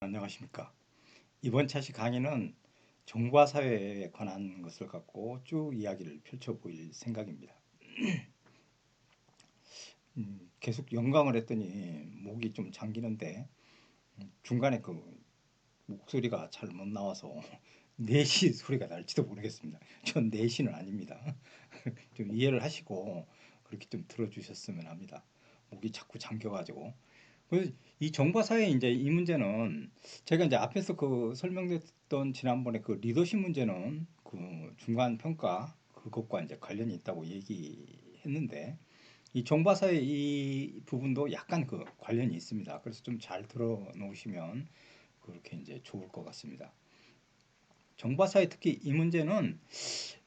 안녕하십니까. 이번 차시 강의는 정과 사회에 관한 것을 갖고 쭉 이야기를 펼쳐보일 생각입니다. 음, 계속 영광을 했더니 목이 좀 잠기는데 음, 중간에 그 목소리가 잘 못 나와서 내시 소리가 날지도 모르겠습니다. 전 내시는 아닙니다. 좀 이해를 하시고 그렇게 좀 들어주셨으면 합니다. 목이 자꾸 잠겨가지고 이 정보 사회 이제 이 문제는 제가 이제 앞에서 그 설명됐던 지난번에 그 리더십 문제는 그 중간 평가 그것과 이제 관련이 있다고 얘기했는데 이 정보 사회 이 부분도 약간 그 관련이 있습니다. 그래서 좀 잘 들어 놓으시면 그렇게 이제 좋을 것 같습니다. 정보 사회 특히 이 문제는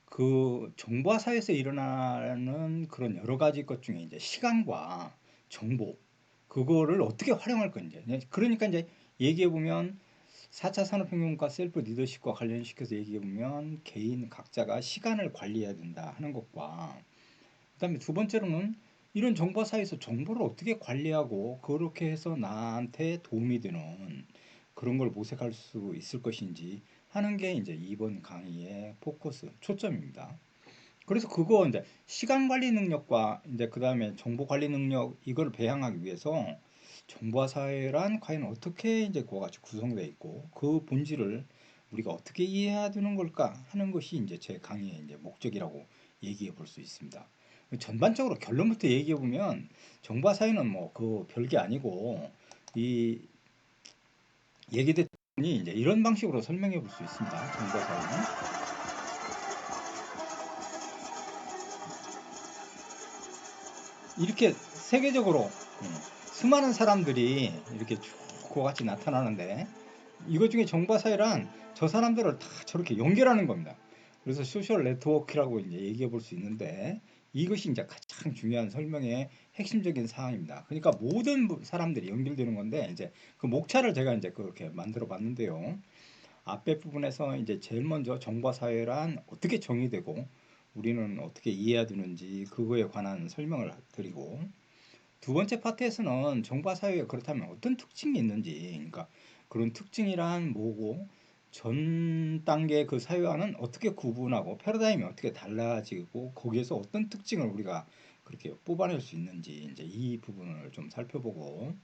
그 정보 사회에서 일어나는 그런 여러 가지 것 중에 이제 시간과 정보 그거를 어떻게 활용할 건지. 네, 그러니까 이제 얘기해 보면 4차 산업혁명과 셀프 리더십과 관련시켜서 얘기해 보면 개인 각자가 시간을 관리해야 된다 하는 것과 그다음에 두 번째로는 이런 정보 사이에서 정보를 어떻게 관리하고 그렇게 해서 나한테 도움이 되는 그런 걸 모색할 수 있을 것인지 하는 게 이제 이번 강의의 포커스 초점입니다. 그래서 그거 이제 시간 관리 능력과 이제 그 다음에 정보 관리 능력 이걸 배양하기 위해서 정보화 사회란 과연 어떻게 이제 그와 같이 구성되어 있고 그 본질을 우리가 어떻게 이해해야 되는 걸까 하는 것이 이제 제 강의의 이제 목적이라고 얘기해 볼 수 있습니다. 전반적으로 결론부터 얘기해 보면 정보화 사회는 뭐 그 별게 아니고 이 얘기됐더니 이제 이런 방식으로 설명해 볼 수 있습니다. 정보화 사회는. 이렇게 세계적으로 음, 수많은 사람들이 이렇게 쭉 같이 나타나는데 이것 중에 정보 사회란 저 사람들을 다 저렇게 연결하는 겁니다. 그래서 소셜 네트워크라고 이제 얘기해 볼 수 있는데 이것이 이제 가장 중요한 설명의 핵심적인 사항입니다. 그러니까 모든 사람들이 연결되는 건데 이제 그 목차를 제가 이제 그렇게 만들어 봤는데요. 앞에 부분에서 이제 제일 먼저 정보 사회란 어떻게 정의되고 우리는 어떻게 이해해야 되는지 그거에 관한 설명을 드리고 두 번째 파트에서는 정바 사회가 그렇다면 어떤 특징이 있는지 그러니까 그런 특징이란 뭐고 전 단계 그 사회와는 어떻게 구분하고 패러다임이 어떻게 달라지고 거기에서 어떤 특징을 우리가 그렇게 뽑아낼 수 있는지 이제 이 부분을 좀 살펴보고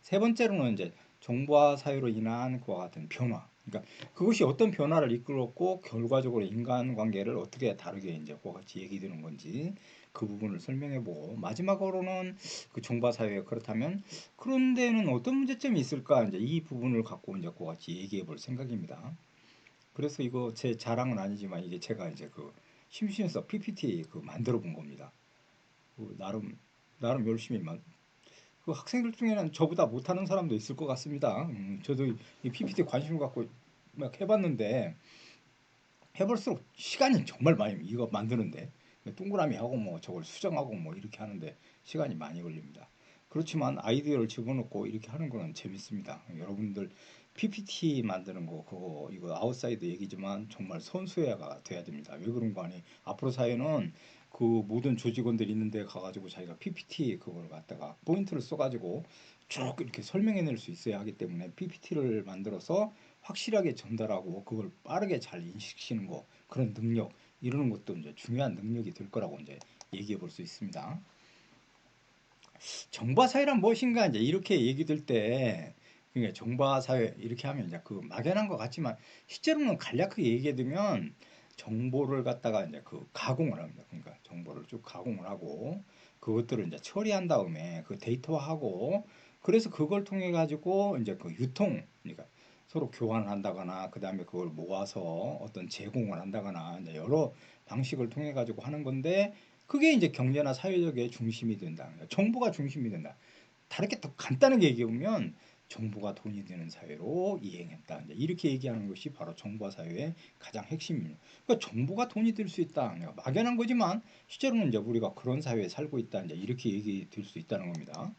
세 번째로는 이제 정보화 사회로 인한 그와 같은 변화 그러니까 그것이 어떤 변화를 이끌었고 결과적으로 인간관계를 어떻게 다르게 이제 그와 같이 얘기되는 건지 그 부분을 설명해보고 마지막으로는 그 종바 사회 그렇다면 그런 데는 어떤 문제점이 있을까 이제 이 부분을 갖고 이제 그와 같이 얘기해볼 생각입니다. 그래서 이거 제 자랑은 아니지만 이게 제가 이제 그 심심해서 PPT 그 만들어 본 겁니다. 그 나름 나름 열심히 만, 그 학생들 중에는 저보다 못하는 사람도 있을 것 같습니다. 음, 저도 이 PPT 관심 갖고 막 해봤는데 해볼수록 시간이 정말 많이 이거 만드는데 동그라미 하고 뭐 저걸 수정하고 뭐 이렇게 하는데 시간이 많이 걸립니다. 그렇지만 아이디어를 집어넣고 이렇게 하는 거는 재밌습니다. 여러분들 PPT 만드는 거 그거 이거 아웃사이드 얘기지만 정말 선수가 돼야 됩니다. 왜 그런 거 아니? 앞으로 사회는 그 모든 조직원들 있는 데 가가지고 자기가 PPT 그걸 갖다가 포인트를 써가지고 쭉 이렇게 설명해낼 수 있어야 하기 때문에 PPT를 만들어서 확실하게 전달하고 그걸 빠르게 잘 인식시키는 거 그런 능력 이러는 것도 이제 중요한 능력이 될 거라고 이제 얘기해 볼 수 있습니다. 정바 사회란 무엇인가 이제 이렇게 얘기될 때 그러니까 정바 사회 이렇게 하면 이제 그 막연한 것 같지만 실제로는 간략하게 얘기해 두면 정보를 갖다가 이제 그 가공을 합니다. 그러니까 정보를 쭉 가공을 하고 그것들을 이제 처리한 다음에 그 데이터화하고 그래서 그걸 통해 가지고 이제 그 유통 그러니까 서로 교환을 한다거나 그 다음에 그걸 모아서 어떤 제공을 한다거나 이제 여러 방식을 통해 가지고 하는 건데 그게 이제 경제나 사회적의 중심이 된다. 정보가 중심이 된다. 다르게 더 간단하게 얘기하면 정보가 돈이 되는 사회로 이행했다. 이렇게 얘기하는 것이 바로 정보화 사회의 가장 핵심입니다. 그러니까 정보가 돈이 될 수 있다. 막연한 거지만 실제로는 이제 우리가 그런 사회에 살고 있다. 이제 이렇게 얘기될 수 있다는 겁니다.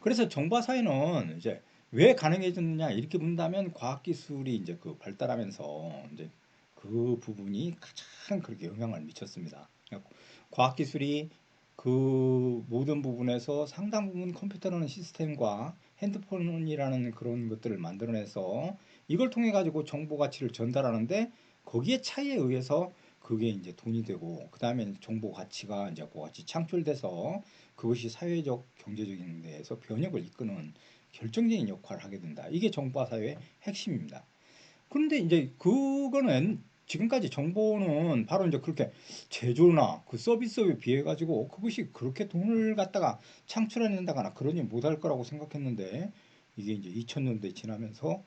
그래서 정보화 사회는 이제 왜 가능해졌느냐 이렇게 본다면 과학기술이 이제 그 발달하면서 이제 그 부분이 가장 그렇게 영향을 미쳤습니다. 과학기술이 그 모든 부분에서 상당 부분 컴퓨터라는 시스템과 핸드폰이라는 그런 것들을 만들어내서 이걸 통해 가지고 정보 가치를 전달하는데 거기에 차이에 의해서 그게 이제 돈이 되고 그 다음에 정보 가치가 이제 그 같이 창출돼서 그것이 사회적 경제적인 데에서 변혁을 이끄는 결정적인 역할을 하게 된다. 이게 정보화 사회의 핵심입니다. 그런데 이제 그거는 지금까지 정보는 바로 이제 그렇게 제조나 그 서비스에 비해 가지고 그것이 그렇게 돈을 갖다가 창출해낸다거나 그러니 못할 거라고 생각했는데 이게 이제 2000년대 지나면서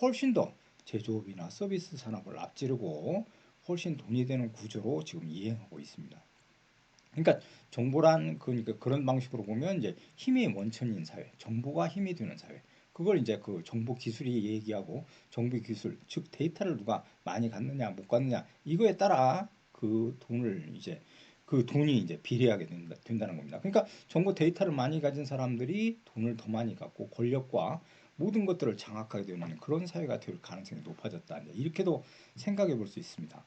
훨씬 더 제조업이나 서비스 산업을 앞지르고 훨씬 돈이 되는 구조로 지금 이행하고 있습니다. 그러니까 정보란 그러니까 그런 방식으로 보면 이제 힘의 원천인 사회, 정보가 힘이 되는 사회. 그걸 이제 그 정보 기술이 얘기하고 정보 기술 즉 데이터를 누가 많이 갖느냐 못 갖느냐 이거에 따라 그 돈을 이제 그 돈이 이제 비례하게 된다, 된다는 겁니다. 그러니까 정보 데이터를 많이 가진 사람들이 돈을 더 많이 갖고 권력과 모든 것들을 장악하게 되는 그런 사회가 될 가능성이 높아졌다. 이렇게도 생각해 볼 수 있습니다.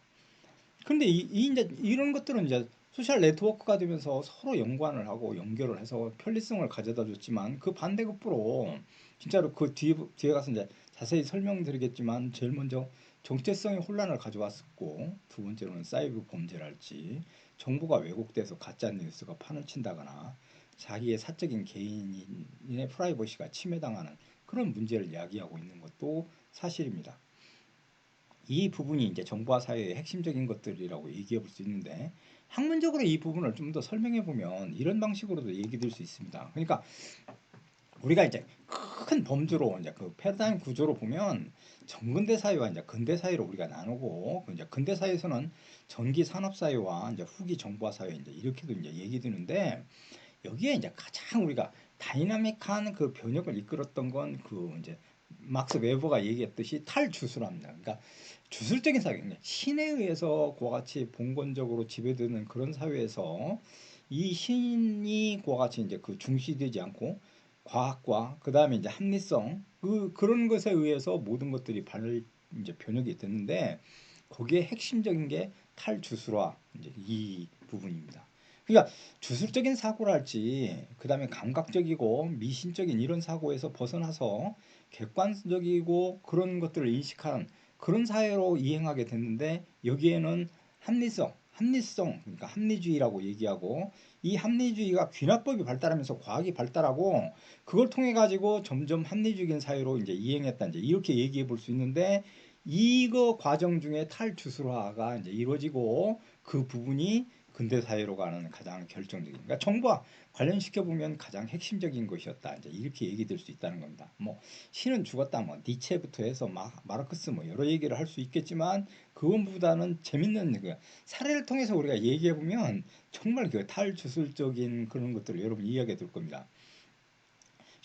근데 이, 이 이제 이런 것들은 이제 소셜 네트워크가 되면서 서로 연관을 하고 연결을 해서 편리성을 가져다 줬지만 그 반대급부로 진짜로 그 뒤에, 뒤에 가서 이제 자세히 설명드리겠지만 제일 먼저 정체성의 혼란을 가져왔었고 두 번째로는 사이버 범죄랄지 정보가 왜곡돼서 가짜 뉴스가 판을 친다거나 자기의 사적인 개인의 프라이버시가 침해당하는 그런 문제를 이야기하고 있는 것도 사실입니다. 이 부분이 이제 정보화 사회의 핵심적인 것들이라고 얘기해 볼 수 있는데 학문적으로 이 부분을 좀 더 설명해 보면 이런 방식으로도 얘기 될 수 있습니다. 그러니까 우리가 이제 큰 범주로 이제 그 패러다임 구조로 보면 정근대 사회와 이제 근대 사회로 우리가 나누고 그 이제 근대 사회에서는 전기 산업 사회와 이제 후기 정보화 사회 이제 이렇게도 이제 얘기되는데 여기에 이제 가장 우리가 다이나믹한 그 변혁을 이끌었던 건 그 이제 막스 웨버가 얘기했듯이 탈주술합니다. 그러니까 주술적인 사회, 신에 의해서 그와 같이 봉건적으로 지배되는 그런 사회에서 이 신이 그와 같이 이제 그 중시되지 않고 과학과 그 다음에 이제 합리성 그 그런 것에 의해서 모든 것들이 발 이제 변혁이 됐는데 거기에 핵심적인 게 탈주술화 이제 이 부분입니다. 그러니까 주술적인 사고랄지 그 다음에 감각적이고 미신적인 이런 사고에서 벗어나서 객관적이고 그런 것들을 인식하는 그런 사회로 이행하게 됐는데 여기에는 합리성, 합리성, 그러니까 합리주의라고 얘기하고 이 합리주의가 귀납법이 발달하면서 과학이 발달하고 그걸 통해 가지고 점점 합리적인 사회로 이제 이행했다. 이제 이렇게 얘기해 볼 수 있는데 이거 과정 중에 탈주술화가 이제 이루어지고 그 부분이 근대 사회로 가는 가장 결정적인 그러니까 정부와 관련시켜 보면 가장 핵심적인 것이었다 이제 이렇게 얘기될 수 있다는 겁니다. 뭐 신은 죽었다 뭐 니체부터 해서 마, 마르크스 뭐 여러 얘기를 할 수 있겠지만 그것보다는 재밌는 그 사례를 통해서 우리가 얘기해 보면 정말 그 탈주술적인 그런 것들을 여러분 이해하게 될 겁니다.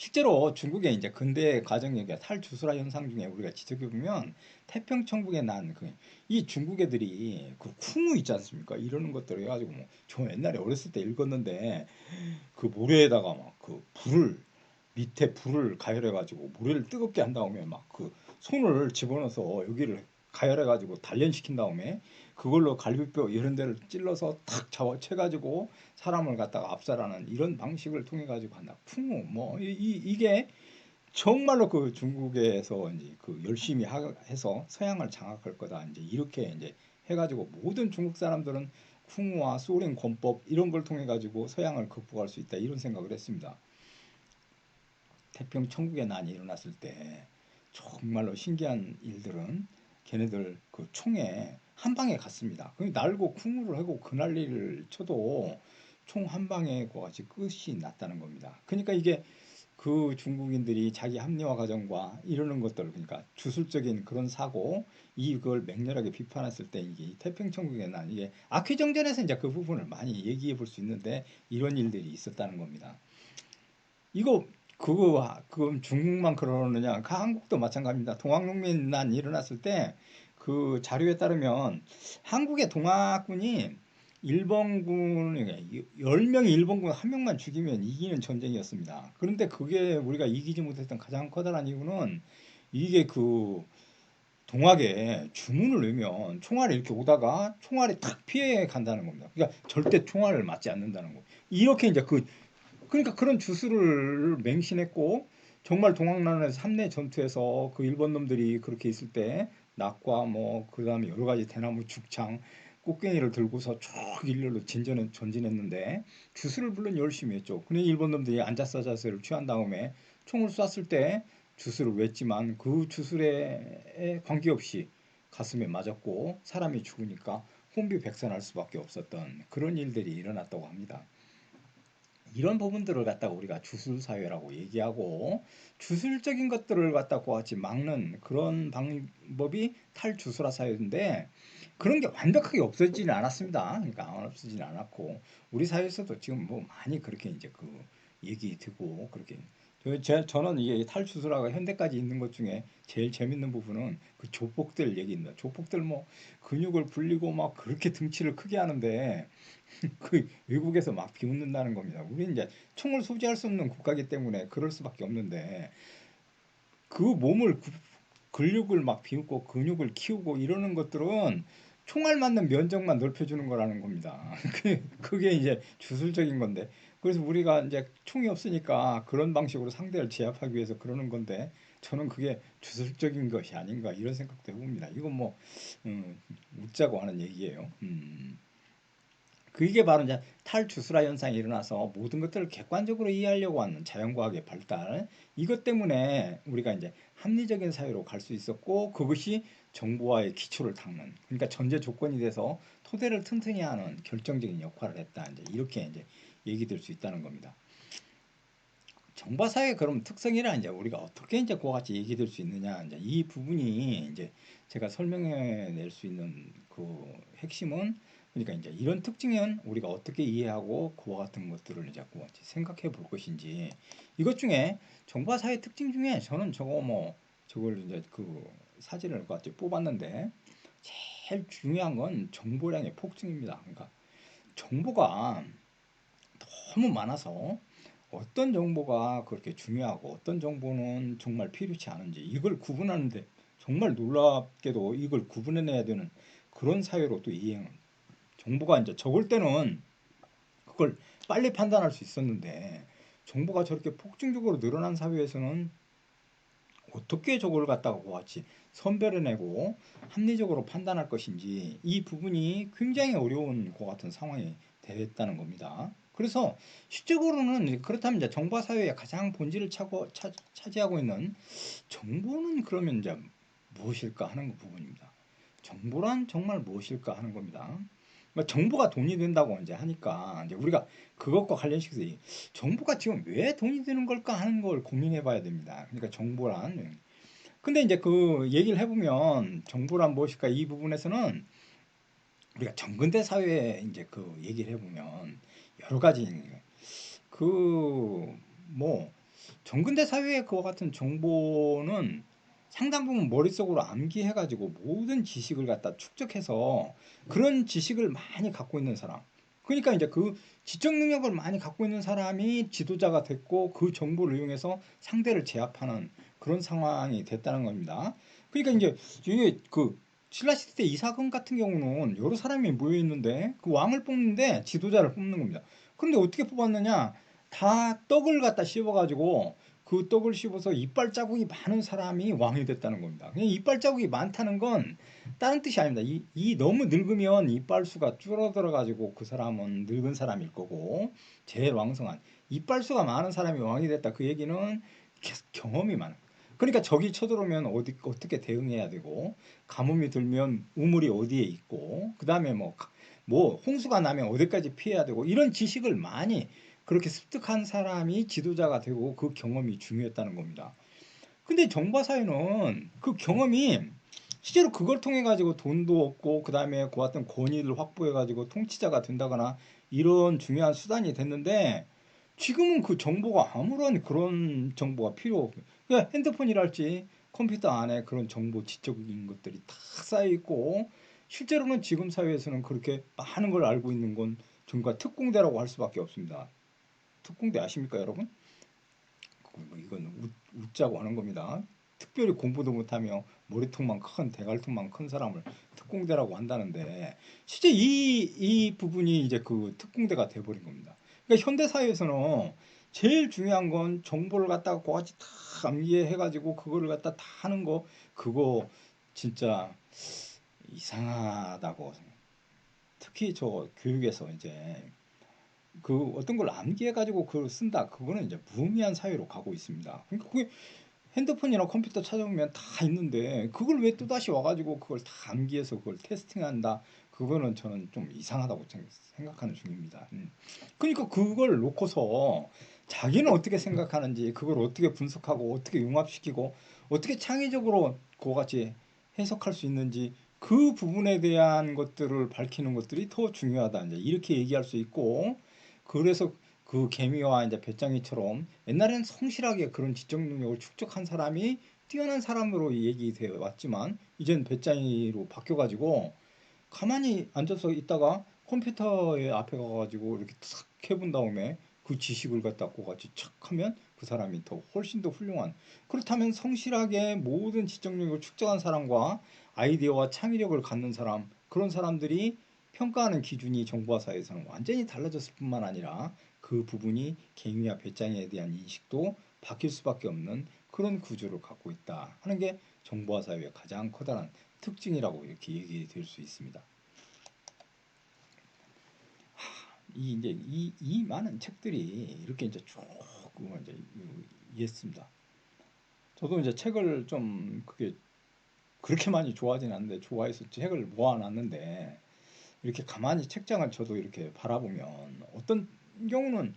실제로 중국의 이제 근대 과정의 탈주술화 현상 중에 우리가 지적해 보면 태평천국에 난 그 이 중국 애들이 그 쿵우 있지 않습니까? 이러는 것들 해가지고 뭐 저 옛날에 어렸을 때 읽었는데 그 모래에다가 막 그 불을 밑에 불을 가열해가지고 모래를 뜨겁게 한 다음에 막 그 손을 집어넣어서 여기를 가열해가지고 단련시킨 다음에 그걸로 갈비뼈 이런 데를 찔러서 탁 잡아 채가지고 사람을 갖다가 압살하는 이런 방식을 통해 가지고 한다. 풍우 뭐 이, 이, 게 정말로 그 중국에서 이제 그 열심히 하, 해서 서양을 장악할 거다. 이제 이렇게 이제 해가지고 모든 중국 사람들은 쿵우와 소련 권법 이런 걸 통해 가지고 서양을 극복할 수 있다 이런 생각을 했습니다. 태평 천국의 난이 일어났을 때 정말로 신기한 일들은 걔네들 그 총에 한 방에 갔습니다. 그 날고 쿵우를 하고 그 난리를 쳐도 총 한 방에 그같이 끝이 났다는 겁니다. 그러니까 이게 그 중국인들이 자기 합리화 과정과 이러는 것들 그러니까 주술적인 그런 사고 이걸 맹렬하게 비판했을 때 이게 태평천국에 난 이게 아퀴정전에서 이제 그 부분을 많이 얘기해 볼 수 있는데 이런 일들이 있었다는 겁니다. 이거 그거 그 중국만 그러느냐? 그 한국도 마찬가지입니다. 동학농민난 일어났을 때 그 자료에 따르면 한국의 동학군이 일본군 10명이 일본군 한 명만 죽이면 이기는 전쟁이었습니다. 그런데 그게 우리가 이기지 못했던 가장 커다란 이유는 이게 그 동학에 주문을 내면 총알이 이렇게 오다가 총알이 탁 피해 간다는 겁니다. 그러니까 절대 총알을 맞지 않는다는 거. 이렇게 이제 그 그러니까 그런 주술을 맹신했고 정말 동학난에서 삼내 전투에서 그 일본 놈들이 그렇게 있을 때 낙과 뭐 그다음에 여러 가지 대나무 죽창 꽃갱이를 들고서 쭉 일렬로 진전해 전진했는데 주술을 물론 열심히 했죠. 근데 일본 놈들이 앉아서 자세를 취한 다음에 총을 쐈을 때 주술을 냈지만 그 주술에 관계없이 가슴에 맞았고 사람이 죽으니까 혼비백산할 수밖에 없었던 그런 일들이 일어났다고 합니다. 이런 부분들을 갖다가 우리가 주술 사회라고 얘기하고 주술적인 것들을 갖다가 같이 막는 그런 방법이 탈주술화 사회인데 그런 게 완벽하게 없어지지는 않았습니다. 그러니까 없어지지는 않았고 우리 사회에서도 지금 뭐 많이 그렇게 이제 그 얘기 되고 그렇게 저- 제, 저는 이게 탈주술화가 현대까지 있는 것 중에 제일 재밌는 부분은 그 조폭들 얘기입니다. 조폭들 뭐 근육을 불리고 막 그렇게 등치를 크게 하는데 그 외국에서 막 비웃는다는 겁니다. 우리는 이제 총을 소지할 수 없는 국가이기 때문에 그럴 수밖에 없는데 그 몸을 구- 근육을 막 비웃고 근육을 키우고 이러는 것들은 총알 맞는 면적만 넓혀주는 거라는 겁니다. 그- 그게 이제 주술적인 건데 그래서 우리가 이제 총이 없으니까 그런 방식으로 상대를 제압하기 위해서 그러는 건데 저는 그게 주술적인 것이 아닌가 이런 생각도 해봅니다. 이건 뭐 음, 웃자고 하는 얘기예요. 음. 그게 바로 이제 탈주술화 현상이 일어나서 모든 것들을 객관적으로 이해하려고 하는 자연과학의 발달 이것 때문에 우리가 이제 합리적인 사회로 갈 수 있었고 그것이 정보화의 기초를 닦는 그러니까 전제 조건이 돼서 토대를 튼튼히 하는 결정적인 역할을 했다 이제 이렇게 이제 얘기될 수 있다는 겁니다. 정보 사회 그럼 특성이라 이제 우리가 어떻게 이제 그와 같이 얘기될 수 있느냐 이제 이 부분이 이제 제가 설명해 낼 수 있는 그 핵심은 그러니까 이제 이런 특징은 우리가 어떻게 이해하고 그와 같은 것들을 이제 같이 생각해 볼 것인지 이것 중에 정보 사회 특징 중에 저는 저거 뭐 저걸 이제 그 사진을 같이 뽑았는데 제일 중요한 건 정보량의 폭증입니다. 그러니까 정보가 너무 많아서 어떤 정보가 그렇게 중요하고 어떤 정보는 정말 필요치 않은지 이걸 구분하는데 정말 놀랍게도 이걸 구분해내야 되는 그런 사회로 또 이행 정보가 이제 적을 때는 그걸 빨리 판단할 수 있었는데 정보가 저렇게 폭증적으로 늘어난 사회에서는 어떻게 저걸 갖다가 같이 선별해내고 합리적으로 판단할 것인지 이 부분이 굉장히 어려운 것 같은 상황이 됐다는 겁니다. 그래서 실적으로는 이제 그렇다면 이제 정보 사회의 가장 본질을 차고, 차, 차지하고 있는 정보는 그러면 이제 무엇일까 하는 그 부분입니다. 정보란 정말 무엇일까 하는 겁니다. 그러니까 정보가 돈이 된다고 이제 하니까 이제 우리가 그것과 관련시켜서 이 정보가 지금 왜 돈이 되는 걸까 하는 걸 고민해 봐야 됩니다. 그러니까 정보란 근데 이제 그 얘기를 해보면 정보란 무엇일까 이 부분에서는 우리가 정근대 사회에 이제 그 얘기를 해보면 여러 가지 그뭐 정근대 사회의 그와 같은 정보는 상당 부분 머릿속으로 암기해가지고 모든 지식을 갖다 축적해서 그런 지식을 많이 갖고 있는 사람. 그러니까 이제 그 지적 능력을 많이 갖고 있는 사람이 지도자가 됐고 그 정보를 이용해서 상대를 제압하는 그런 상황이 됐다는 겁니다. 그러니까 이제 이게 그 신라 시대 이사금 같은 경우는 여러 사람이 모여 있는데 그 왕을 뽑는데 지도자를 뽑는 겁니다. 그런데 어떻게 뽑았느냐? 다 떡을 갖다 씹어가지고 그 떡을 씹어서 이빨 자국이 많은 사람이 왕이 됐다는 겁니다. 그냥 이빨 자국이 많다는 건 다른 뜻이 아닙니다. 이, 이 너무 늙으면 이빨 수가 줄어들어 가지고 그 사람은 늙은 사람일 거고 제일 왕성한 이빨 수가 많은 사람이 왕이 됐다. 그 얘기는 경험이 많은. 그러니까 적이 쳐들어오면 어디 어떻게 대응해야 되고 가뭄이 들면 우물이 어디에 있고 그 다음에 뭐뭐 홍수가 나면 어디까지 피해야 되고 이런 지식을 많이 그렇게 습득한 사람이 지도자가 되고 그 경험이 중요했다는 겁니다. 근데 정바 사회는 그 경험이 실제로 그걸 통해 가지고 돈도 얻고 그 다음에 그 어떤 권위를 확보해 가지고 통치자가 된다거나 이런 중요한 수단이 됐는데 지금은 그 정보가 아무런 그런 정보가 필요 없고 그냥 핸드폰이랄지 컴퓨터 안에 그런 정보 지적인 것들이 다 쌓여 있고 실제로는 지금 사회에서는 그렇게 많은 걸 알고 있는 건 정말 특공대라고 할 수밖에 없습니다. 특공대 아십니까 여러분? 뭐 이건 웃, 웃자고 하는 겁니다. 특별히 공부도 못하며 머리통만 큰 대갈통만 큰 사람을 특공대라고 한다는데 실제 이, 이 부분이 이제 그 특공대가 돼버린 겁니다. 그러니까 현대 사회에서는 제일 중요한 건 정보를 갖다가 그같이 다 암기해가지고 그거를 갖다 다 하는 거 그거 진짜 이상하다고 특히 저 교육에서 이제 그 어떤 걸 암기해 가지고 그걸 쓴다 그거는 이제 무의미한 사회로 가고 있습니다. 그러니까 그게 핸드폰이나 컴퓨터 찾아보면 다 있는데 그걸 왜 또 다시 와가지고 그걸 다 암기해서 그걸 테스팅한다 그거는 저는 좀 이상하다고 생각하는 중입니다. 음. 그러니까 그걸 놓고서 자기는 어떻게 생각하는지 그걸 어떻게 분석하고 어떻게 융합시키고 어떻게 창의적으로 그같이 해석할 수 있는지 그 부분에 대한 것들을 밝히는 것들이 더 중요하다 이제 이렇게 얘기할 수 있고 그래서 그 개미와 이제 배짱이처럼 옛날에는 성실하게 그런 지적 능력을 축적한 사람이 뛰어난 사람으로 얘기되어 왔지만 이젠 배짱이로 바뀌어가지고 가만히 앉아서 있다가 컴퓨터에 앞에 가가지고 이렇게 탁 해본 다음에 그 지식을 갖다 고 같이 착 하면 그 사람이 더 훨씬 더 훌륭한 그렇다면 성실하게 모든 지적력을 축적한 사람과 아이디어와 창의력을 갖는 사람 그런 사람들이 평가하는 기준이 정보화 사회에서는 완전히 달라졌을 뿐만 아니라 그 부분이 갱위와 배짱에 대한 인식도 바뀔 수밖에 없는 그런 구조를 갖고 있다 하는 게 정보화 사회의 가장 커다란 특징이라고 이렇게 얘기될 수 있습니다. 이 이제 이, 이 많은 책들이 이렇게 이제 쭉 이제 이해했습니다. 저도 이제 책을 좀 그게 그렇게 많이 좋아하진 않는데 좋아해서 책을 모아놨는데 이렇게 가만히 책장을 저도 이렇게 바라보면 어떤 경우는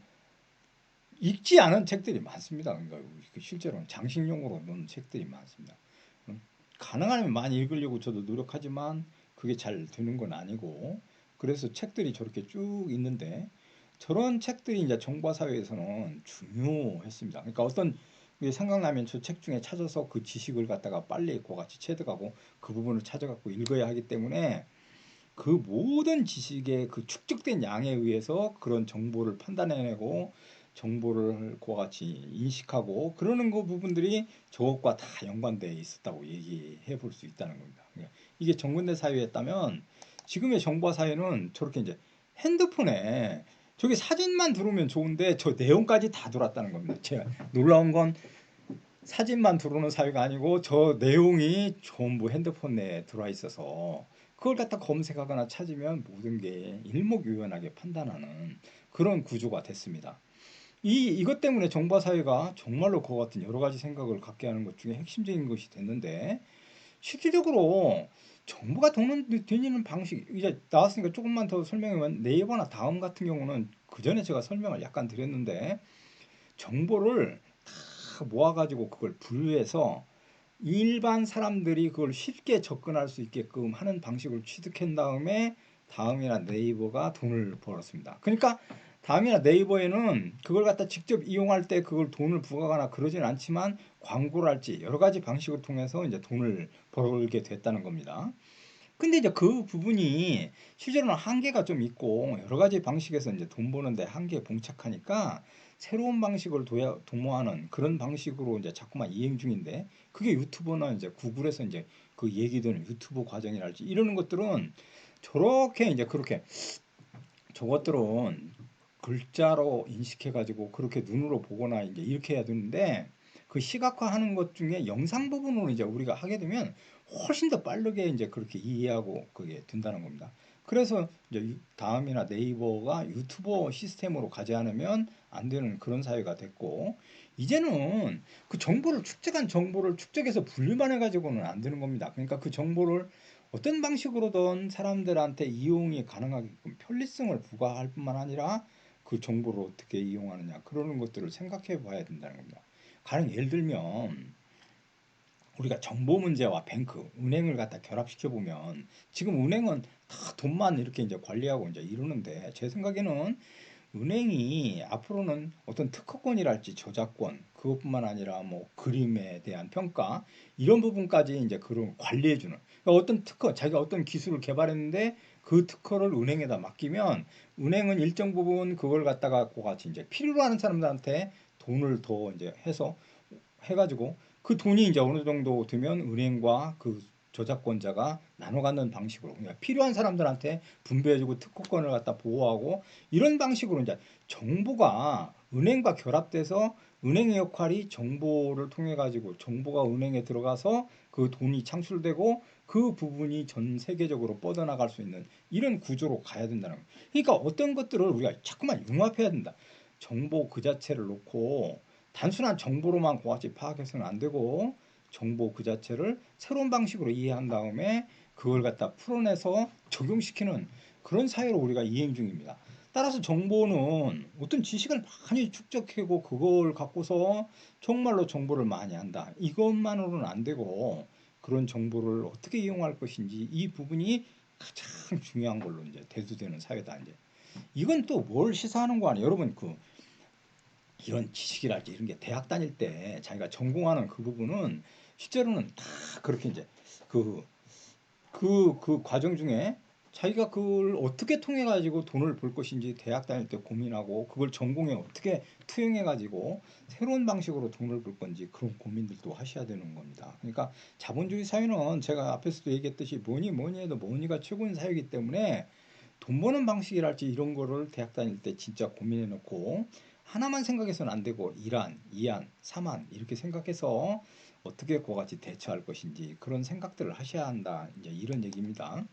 읽지 않은 책들이 많습니다. 그러니까 실제로는 장식용으로 놓은 책들이 많습니다. 가능하면 많이 읽으려고 저도 노력하지만 그게 잘 되는 건 아니고 그래서 책들이 저렇게 쭉 있는데 저런 책들이 이제 정보 사회에서는 중요했습니다. 그러니까 어떤 생각나면 저 책 중에 찾아서 그 지식을 갖다가 빨리 그 같이 체득하고 그 부분을 찾아갖고 읽어야 하기 때문에 그 모든 지식의 그 축적된 양에 의해서 그런 정보를 판단해내고 정보를 그와 같이 인식하고 그러는 그 부분들이 저것과 다 연관되어 있었다고 얘기해 볼 수 있다는 겁니다. 그러니까 이게 정근대 사회였다면 지금의 정보 사회는 저렇게 이제 핸드폰에 저기 사진만 들어오면 좋은데 저 내용까지 다 들어왔다는 겁니다. 제가 놀라운 건 사진만 들어오는 사회가 아니고 저 내용이 전부 핸드폰 내에 들어와 있어서 그걸 갖다 검색하거나 찾으면 모든 게 일목요연하게 판단하는 그런 구조가 됐습니다. 이 이것 때문에 정보 사회가 정말로 그와 같은 여러 가지 생각을 갖게 하는 것 중에 핵심적인 것이 됐는데 실질적으로 정보가 동원되는 방식 이제 나왔으니까 조금만 더 설명하면 네이버나 다음 같은 경우는 그 전에 제가 설명을 약간 드렸는데 정보를 다 모아가지고 그걸 분류해서 일반 사람들이 그걸 쉽게 접근할 수 있게끔 하는 방식을 취득한 다음에 다음이나 네이버가 돈을 벌었습니다. 그러니까 다음이나 네이버에는 그걸 갖다 직접 이용할 때 그걸 돈을 부과하거나 그러진 않지만 광고를 할지 여러 가지 방식을 통해서 이제 돈을 벌게 됐다는 겁니다. 근데 이제 그 부분이 실제로는 한계가 좀 있고 여러 가지 방식에서 이제 돈 버는데 한계에 봉착하니까 새로운 방식을 도야, 도모하는 그런 방식으로 이제 자꾸만 이행 중인데 그게 유튜버나 이제 구글에서 이제 그 얘기되는 유튜브 과정이랄지 이러는 것들은 저렇게 이제 그렇게 저것들은 글자로 인식해 가지고 그렇게 눈으로 보거나 이제 이렇게 해야 되는데 그 시각화하는 것 중에 영상 부분으로 이제 우리가 하게 되면 훨씬 더 빠르게 이제 그렇게 이해하고 그게 된다는 겁니다. 그래서 이제 다음이나 네이버가 유튜버 시스템으로 가지 않으면 안 되는 그런 사회가 됐고 이제는 그 정보를 축적한 정보를 축적해서 분류만 해가지고는 안 되는 겁니다. 그러니까 그 정보를 어떤 방식으로든 사람들한테 이용이 가능하게끔 편리성을 부과할 뿐만 아니라 그 정보를 어떻게 이용하느냐 그러는 것들을 생각해 봐야 된다는 겁니다. 가령 예를 들면 우리가 정보 문제와 뱅크, 은행을 갖다 결합시켜 보면 지금 은행은 다 돈만 이렇게 이제 관리하고 이제 이러는데 제 생각에는 은행이 앞으로는 어떤 특허권이랄지 저작권 그것뿐만 아니라 뭐 그림에 대한 평가 이런 부분까지 이제 그런 관리해 주는 그러니까 어떤 특허 자기가 어떤 기술을 개발했는데 그 특허를 은행에다 맡기면 은행은 일정 부분 그걸 갖다가 그 같이 이제 필요로 하는 사람들한테 돈을 더 이제 해서 해가지고 그 돈이 이제 어느 정도 되면 은행과 그 저작권자가 나눠 갖는 방식으로 그러니까 필요한 사람들한테 분배해주고 특허권을 갖다 보호하고 이런 방식으로 이제 정보가 은행과 결합돼서 은행의 역할이 정보를 통해 가지고 정보가 은행에 들어가서 그 돈이 창출되고 그 부분이 전 세계적으로 뻗어나갈 수 있는 이런 구조로 가야 된다는 거예요. 그러니까 어떤 것들을 우리가 자꾸만 융합해야 된다. 정보 그 자체를 놓고 단순한 정보로만 그같이 파악해서는 안 되고 정보 그 자체를 새로운 방식으로 이해한 다음에 그걸 갖다 풀어내서 적용시키는 그런 사회로 우리가 이행 중입니다. 따라서 정보는 어떤 지식을 많이 축적하고 그걸 갖고서 정말로 정보를 많이 한다. 이것만으로는 안 되고 그런 정보를 어떻게 이용할 것인지 이 부분이 가장 중요한 걸로 이제 대두되는 사회다 이제. 이건 또 뭘 시사하는 거 아니에요? 여러분 그 이런 지식이랄지 이런 게 대학 다닐 때 자기가 전공하는 그 부분은 실제로는 다 그렇게 이제 그 그, 그 과정 중에 자기가 그걸 어떻게 통해 가지고 돈을 벌 것인지 대학 다닐 때 고민하고 그걸 전공에 어떻게 투영해 가지고 새로운 방식으로 돈을 벌 건지 그런 고민들도 하셔야 되는 겁니다. 그러니까 자본주의 사회는 제가 앞에서도 얘기했듯이 뭐니 뭐니 해도 뭐니가 최고인 사회이기 때문에 돈 버는 방식이랄지 이런 거를 대학 다닐 때 진짜 고민해 놓고 하나만 생각해서는 안 되고 이안, 이안, 삼안 이렇게 생각해서 어떻게 그와 같이 대처할 것인지 그런 생각들을 하셔야 한다. 이제 이런 얘기입니다.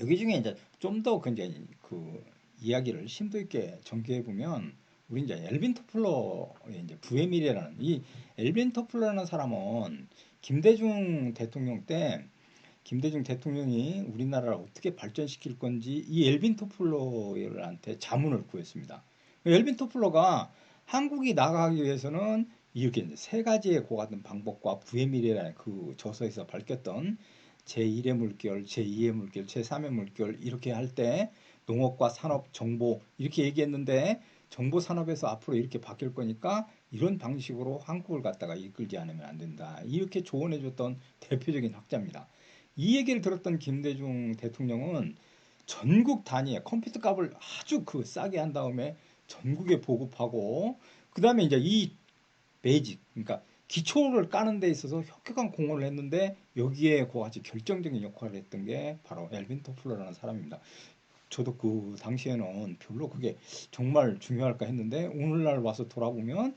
여기 중에 이제 좀 더 굉장히 그 이야기를 심도 있게 전개해 보면 우리 이제 엘빈 토플러의 이제 부의 미래라는 이 엘빈 토플러라는 사람은 김대중 대통령 때 김대중 대통령이 우리나라를 어떻게 발전시킬 건지 이 엘빈 토플러한테 자문을 구했습니다. 엘빈 토플러가 한국이 나가기 위해서는 이렇게 세 가지의 고 같은 방법과 부의 미래라는 그 저서에서 밝혔던 제1의 물결, 제2의 물결, 제3의 물결 이렇게 할 때 농업과 산업, 정보 이렇게 얘기했는데 정보 산업에서 앞으로 이렇게 바뀔 거니까 이런 방식으로 한국을 갖다가 이끌지 않으면 안 된다. 이렇게 조언해 줬던 대표적인 학자입니다. 이 얘기를 들었던 김대중 대통령은 전국 단위의 컴퓨터 값을 아주 그 싸게 한 다음에 전국에 보급하고 그 다음에 이제 이 베이직 그러니까 기초를 까는 데 있어서 혁혁한 공헌을 했는데 여기에 그 같이 결정적인 역할을 했던 게 바로 엘빈 토플러라는 사람입니다. 저도 그 당시에는 별로 그게 정말 중요할까 했는데 오늘날 와서 돌아보면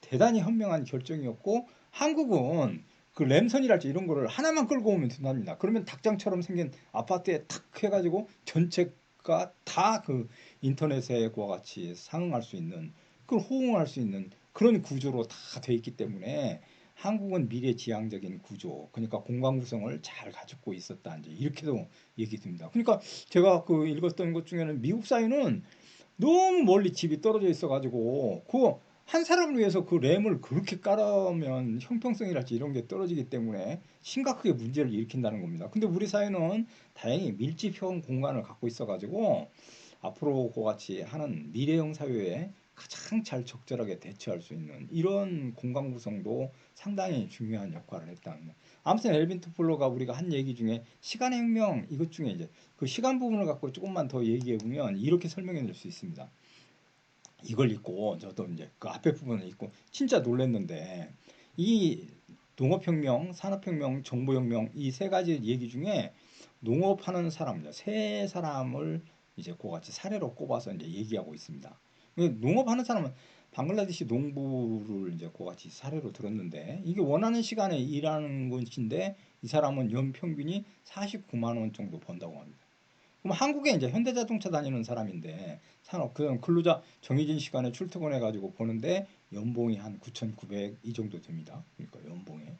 대단히 현명한 결정이었고 한국은 그 램선이랄지 이런 거를 하나만 끌고 오면 된답니다. 그러면 닭장처럼 생긴 아파트에 탁 해가지고 전체 가 다 그 인터넷에 그와 같이 상응할 수 있는 그걸 호응할 수 있는 그런 구조로 다 돼 있기 때문에 한국은 미래지향적인 구조, 그러니까 공간 구성을 잘 가지고 있었다. 이제 이렇게도 얘기 됩니다. 그러니까 제가 그 읽었던 것 중에는 미국 사회는 너무 멀리 집이 떨어져 있어가지고 그 한 사람을 위해서 그 램을 그렇게 깔아면 형평성이랄지 이런 게 떨어지기 때문에 심각하게 문제를 일으킨다는 겁니다. 근데 우리 사회는 다행히 밀집형 공간을 갖고 있어가지고 앞으로 그같이 하는 미래형 사회에 가장 잘 적절하게 대처할 수 있는 이런 공간 구성도 상당히 중요한 역할을 했다는 거. 아무튼 엘빈 토플러가 우리가 한 얘기 중에 시간의 혁명 이것 중에 이제 그 시간 부분을 갖고 조금만 더 얘기해 보면 이렇게 설명해 줄 수 있습니다. 이걸 읽고 저도 이제 그 앞에 부분을 읽고 진짜 놀랐는데 이 농업혁명, 산업혁명, 정보혁명 이 세 가지 얘기 중에 농업하는 사람, 세 사람을 이제 그같이 사례로 꼽아서 이제 얘기하고 있습니다. 농업하는 사람은 방글라데시 농부를 이제 그같이 사례로 들었는데 이게 원하는 시간에 일하는 것인데 이 사람은 연 평균이 49만 원 정도 번다고 합니다. 그럼 한국에 이제 현대자동차 다니는 사람인데 산업 그 근로자 정해진 시간에 출퇴근해 가지고 보는데 연봉이 한 9,900 이 정도 됩니다. 그러니까 연봉에.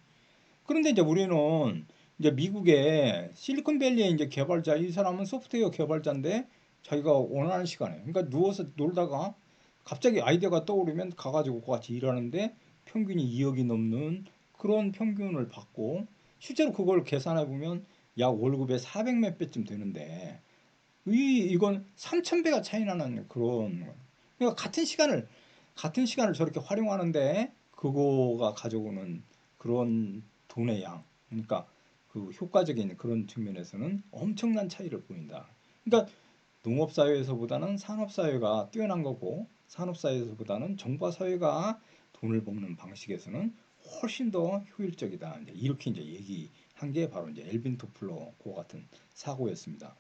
그런데 이제 우리는 이제 미국의 실리콘밸리의 이제 개발자 이 사람은 소프트웨어 개발자인데 자기가 원하는 시간에 그러니까 누워서 놀다가 갑자기 아이디어가 떠오르면 가가지고 같이 일하는데 평균이 2억이 넘는 그런 평균을 받고 실제로 그걸 계산해 보면 약 월급의 400몇 배쯤 되는데 이 이건 3,000배가 차이 나는 그런 그러니까 같은 시간을 같은 시간을 저렇게 활용하는데 그거가 가져오는 그런 돈의 양 그러니까 그 효과적인 그런 측면에서는 엄청난 차이를 보인다. 그러니까 농업 사회에서보다는 산업 사회가 뛰어난 거고 산업 사회에서보다는 정과 사회가 돈을 먹는 방식에서는 훨씬 더 효율적이다. 이제 이렇게 이제 얘기한 게 바로 이제 엘빈 토플러 고 같은 사고였습니다.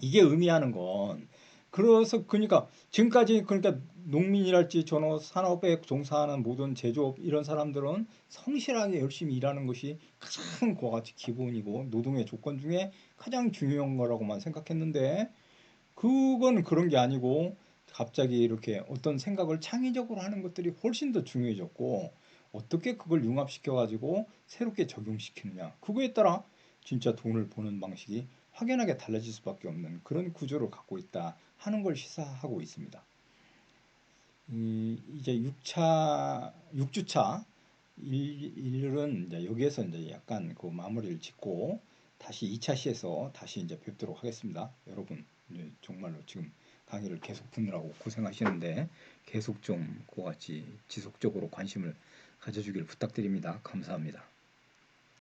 이게 의미하는 건 그래서 그러니까 지금까지 그러니까 농민이랄지 전업 산업에 종사하는 모든 제조업 이런 사람들은 성실하게 열심히 일하는 것이 가장 그와 같이 기본이고 노동의 조건 중에 가장 중요한 거라고만 생각했는데 그건 그런 게 아니고 갑자기 이렇게 어떤 생각을 창의적으로 하는 것들이 훨씬 더 중요해졌고 어떻게 그걸 융합시켜 가지고 새롭게 적용시키느냐. 그거에 따라 진짜 돈을 버는 방식이 확연하게 달라질 수밖에 없는 그런 구조를 갖고 있다 하는 걸 시사하고 있습니다. 이, 이제 6차 6주차 일, 일은 이제 여기에서 이제 약간 그 마무리를 짓고 다시 2차 시에서 다시 이제 뵙도록 하겠습니다. 여러분 이제 정말로 지금 강의를 계속 듣느라고 고생하시는데 계속 좀 그와 같이 지속적으로 관심을 가져주길 부탁드립니다. 감사합니다.